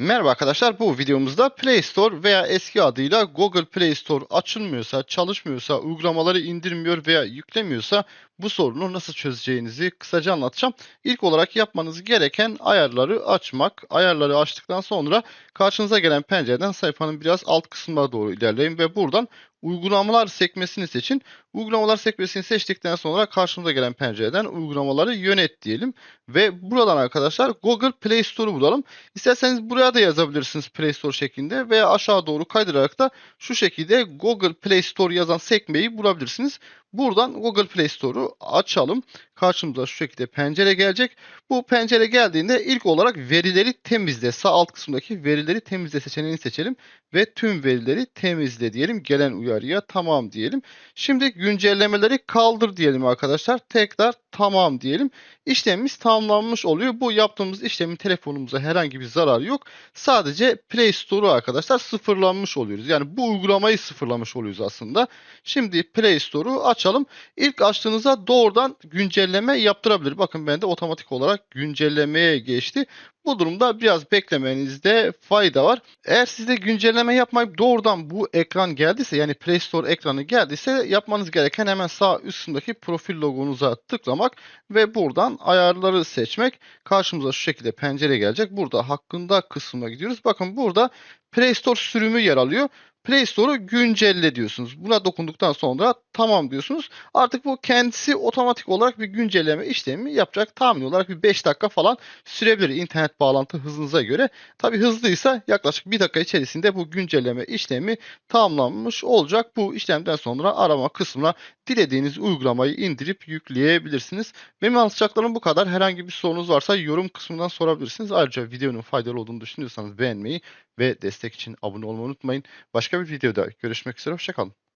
Merhaba arkadaşlar. Bu videomuzda Play Store veya eski adıyla Google Play Store açılmıyorsa, çalışmıyorsa, uygulamaları indirmiyor veya yüklemiyorsa bu sorunu nasıl çözeceğinizi kısaca anlatacağım. İlk olarak yapmanız gereken ayarları açmak. Ayarları açtıktan sonra karşınıza gelen pencereden sayfanın biraz alt kısmına doğru ilerleyin ve buradan uygulamalar sekmesini seçin. Uygulamalar sekmesini seçtikten sonra karşımıza gelen pencereden uygulamaları yönet diyelim. Ve buradan arkadaşlar Google Play Store'u bulalım. İsterseniz buraya da yazabilirsiniz Play Store şeklinde veya aşağı doğru kaydırarak da şu şekilde Google Play Store yazan sekmeyi bulabilirsiniz. Buradan Google Play Store'u açalım. Karşımıza şu şekilde pencere gelecek. Bu pencere geldiğinde ilk olarak verileri temizle. Sağ alt kısımdaki verileri temizle seçeneğini seçelim. Ve tüm verileri temizle diyelim. Gelen uyarıya tamam diyelim. Şimdi güncellemeleri kaldır diyelim arkadaşlar. Tekrar tamam diyelim. İşlemimiz tamamlanmış oluyor. Bu yaptığımız işlemin telefonumuza herhangi bir zararı yok. Sadece Play Store'u arkadaşlar sıfırlanmış oluyoruz. Yani bu uygulamayı sıfırlamış oluyoruz aslında. Şimdi Play Store'u açalım. İlk açtığınızda doğrudan güncelleme yaptırabilir. Bakın bende otomatik olarak güncellemeye geçti. Bu durumda biraz beklemenizde fayda var. Eğer sizde güncelleme yapmayıp doğrudan bu ekran geldiyse yani Play Store ekranı geldiyse yapmanız gereken hemen sağ üstündeki profil logonuza tıklamak ve buradan ayarları seçmek. Karşımıza şu şekilde pencere gelecek. Burada hakkında kısmına gidiyoruz. Bakın burada Play Store sürümü yer alıyor. Play Store'u güncelle diyorsunuz. Buna dokunduktan sonra tamam diyorsunuz. Artık bu kendisi otomatik olarak bir güncelleme işlemi yapacak. Tahmin olarak bir 5 dakika falan sürebilir internet bağlantı hızınıza göre. Tabi hızlıysa yaklaşık 1 dakika içerisinde bu güncelleme işlemi tamamlanmış olacak. Bu işlemden sonra arama kısmına dilediğiniz uygulamayı indirip yükleyebilirsiniz. Benim anlatacaklarım bu kadar. Herhangi bir sorunuz varsa yorum kısmından sorabilirsiniz. Ayrıca videonun faydalı olduğunu düşünüyorsanız beğenmeyi ve destek için abone olmayı unutmayın. Başka bir videoda görüşmek üzere. Hoşçakalın.